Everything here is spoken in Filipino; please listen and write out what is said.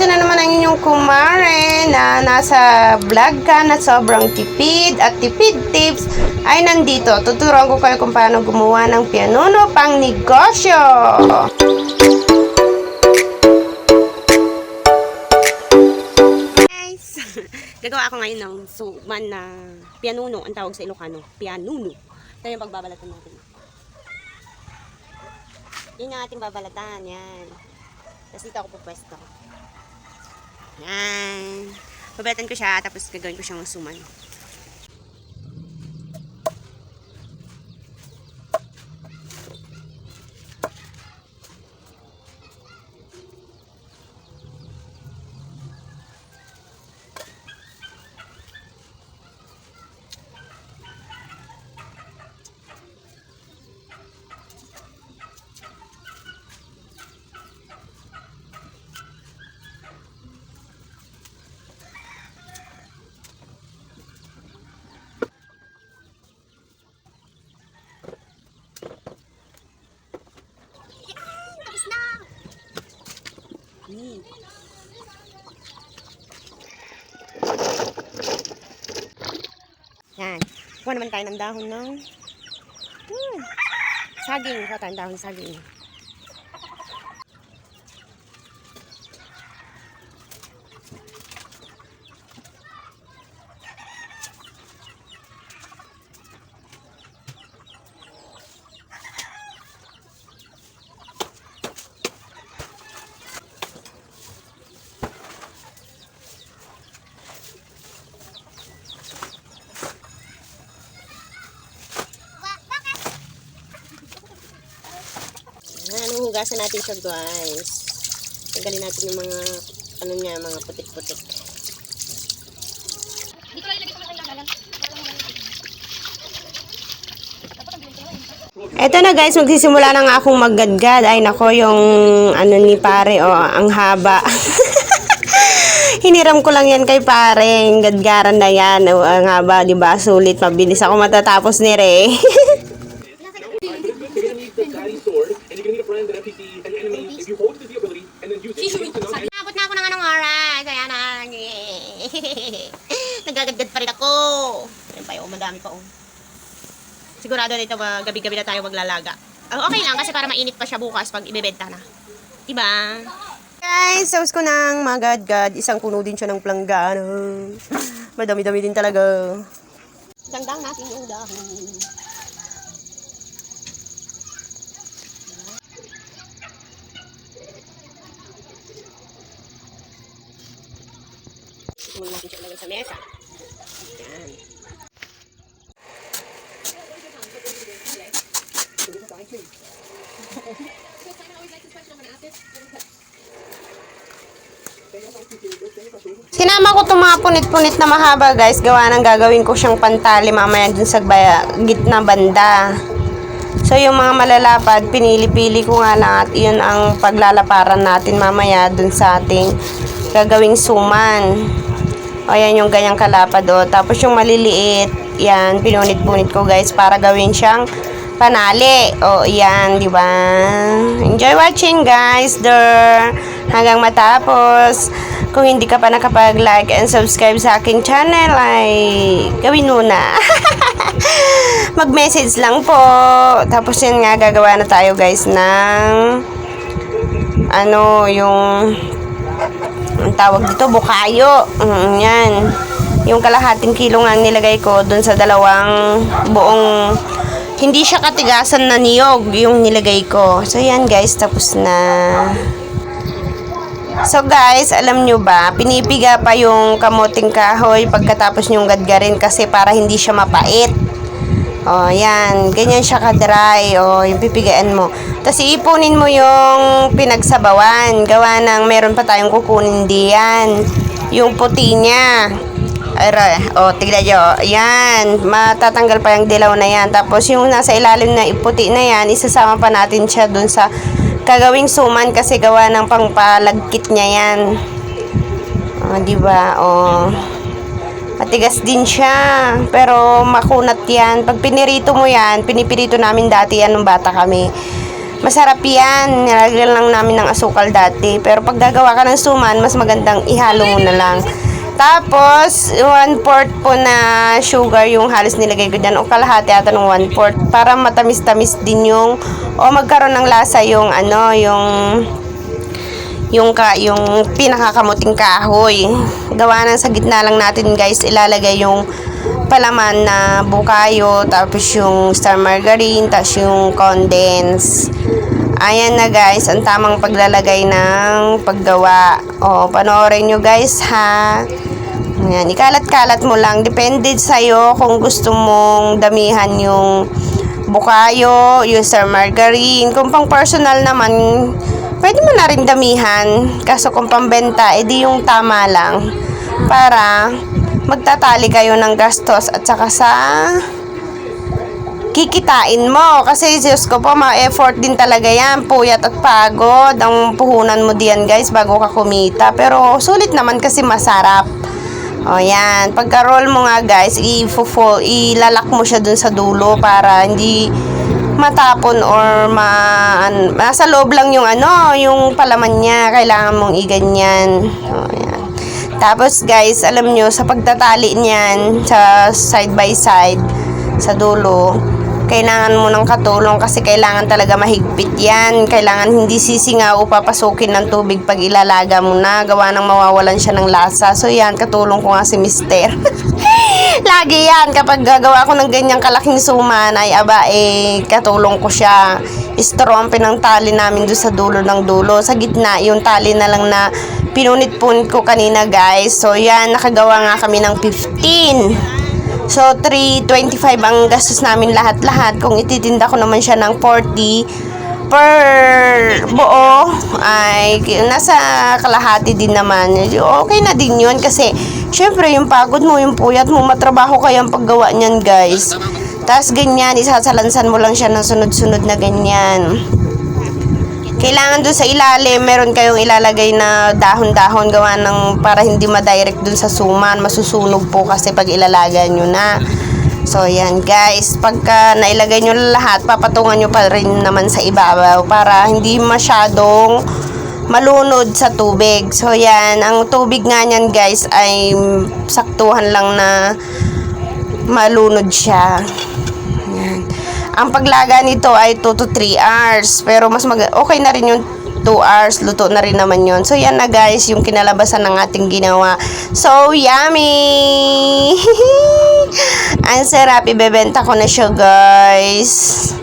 ito na naman ang inyong kumare na nasa vlog ka na sobrang tipid at tipid tips ay nandito. Tuturuan ko kayo kung paano gumawa ng pianuno pang negosyo. Guys, gagawa ako ngayon ng suman na pianuno. Ang tawag sa Ilocano, pianuno. Ito yung pagbabalatan natin. Yun yung ating babalatan. Yan. Tapos dito ako pupwesto. Yan. Babalatan ko siya, tapos gagawin ko siyang suman. Hmm. Yan. Kuha naman tayo ng dahon ng hmm. saging. Kuha tayo ng dahon ng saging. Yan, hugasan natin siya guys. Tanggalin natin yung mga, ano niya, mga putik-putik. Eto na guys, magsisimula na nga akong maggadgad. Ay nako, yung ano ni pare, oh, ang haba. Hiniram ko lang yan kay pare. Yung gadgaran na yan. Oh, ang haba, di ba? Sulit, mabilis ako matatapos ni Ray. Nabot na ako ng anong oras. Kaya na. Nagagadgad pa rin ako. Ayun pa yun, madami pa oh. Sigurado dito ba gabi-gabi na tayo maglalaga. Ah, okay lang kasi para mainit pa siya bukas pag ibebenta na. Diba? Guys, sauce ko ng magadgad. Isang puno din siya ng planggana. Madami-dami din talaga. Dangdang natin yung dahon. Muna natin siya ilagay sa mesa. Yan. Sinama ko itong mga punit-punit na mahaba guys. Gawa ng gagawin ko siyang pantali mamaya dun sa gitna banda. So yung mga malalapad, pinili-pili ko nga lang at yun ang paglalaparan natin mamaya dun sa ating gagawing suman. O yan yung ganyang kalapad o. Tapos yung maliliit, yan, pinunit-punit ko guys para gawin siyang panali. O yan, di ba? Enjoy watching guys, der. Hanggang matapos. Kung hindi ka pa nakapag-like and subscribe sa aking channel, ay gawin muna. Mag-message lang po. Tapos yan nga, gagawa na tayo guys ng ano, yung ang tawag dito, bukayo. Mm, yan. Yung kalahating kilo nga nilagay ko dun sa dalawang buong hindi siya katigasan na niyog yung nilagay ko. So yan guys, tapos na. So guys, alam nyo ba, pinipiga pa yung kamuting kahoy pagkatapos nyong gadgarin kasi para hindi siya mapait. O, yan. Ganyan siya ka-dry. O, yung pipigaan mo. Tapos iipunin mo yung pinagsabawan. Gawa ng meron pa tayong kukunin diyan. Yung puti niya. Ara, o, tignan nyo. Yan. Matatanggal pa yung dilaw na yan. Tapos yung nasa ilalim na puti na yan, isasama pa natin siya dun sa kagawing suman kasi gawa ng pangpalagkit niya yan. O, di ba? O, Matigas din siya. Pero makunat yan. Pag pinirito mo yan, pinipirito namin dati yan nung bata kami. Masarap yan. Nilagyan lang namin ng asukal dati. Pero pag gagawa ka ng suman, mas magandang ihalo mo na lang. Tapos, one fourth po na sugar yung halos nilagay ko dyan. O kalahati ata ng one fourth. Para matamis-tamis din yung, o magkaroon ng lasa yung ano, yung yung ka yung pinakakamuting kahoy. Gawa ng sa gitna lang natin guys ilalagay yung palaman na bukayo, tapos yung star margarine, tapos yung condense. Ayan na guys, ang tamang paglalagay ng paggawa. O, panoorin nyo guys ha. Ayan, ikalat-kalat mo lang. Depende sa'yo kung gusto mong damihan yung bukayo, yung star margarine. Kung pang personal naman, pwede mo na rin damihan. Kaso kung pambenta, edi yung tama lang. Para magtatali kayo ng gastos at saka sa kikitain mo. Kasi Diyos ko po, ma-effort din talaga yan. Puyat at pagod. Ang puhunan mo diyan guys bago ka kumita. Pero sulit naman kasi masarap. O yan. Pagka-roll mo nga guys, i-fo- ilalak mo siya dun sa dulo para hindi matapon or ma an, nasa loob lang yung ano, yung palaman niya. Kailangan mong iganyan. O yan. Tapos guys, alam nyo, sa pagtatali niyan sa side by side, sa dulo, kailangan mo ng katulong kasi kailangan talaga mahigpit yan. Kailangan hindi sisingaw o papasukin ng tubig pag ilalaga mo na. Gawa ng mawawalan siya ng lasa. So yan, katulong ko nga si mister. Lagi yan, kapag gagawa ko ng ganyang kalaking suman, ay aba, eh, katulong ko siya. Istrompe ng tali namin doon sa dulo ng dulo. Sa gitna, yung tali na lang na pinunit-punit ko kanina, guys. So, yan, nakagawa nga kami ng 15. So, 325 ang gastos namin lahat-lahat. Kung ititinda ko naman siya ng 40 per buo ay nasa kalahati din naman. Okay na din yun kasi syempre yung pagod mo, yung puyat mo, matrabaho kayang paggawa niyan guys. Tapos ganyan, isasalansan mo lang siya ng sunod-sunod na ganyan. Kailangan dun sa ilalim, meron kayong ilalagay na dahon-dahon gawa ng para hindi ma-direct dun sa suman. Masusunog po kasi pag ilalaga nyo na. So, yan guys. Pagka nailagay nyo lahat, papatungan nyo pa rin naman sa ibabaw para hindi masyadong malunod sa tubig. So, yan. Ang tubig nga nyan guys ay saktuhan lang na malunod siya. Ang paglaga nito ay 2 to 3 hours. Pero mas mag okay na rin yung 2 hours. Luto na rin naman yon So, yan na guys, yung kinalabasan ng ating ginawa. So, yummy! Ang sarap. Ibebenta ko na siya, guys.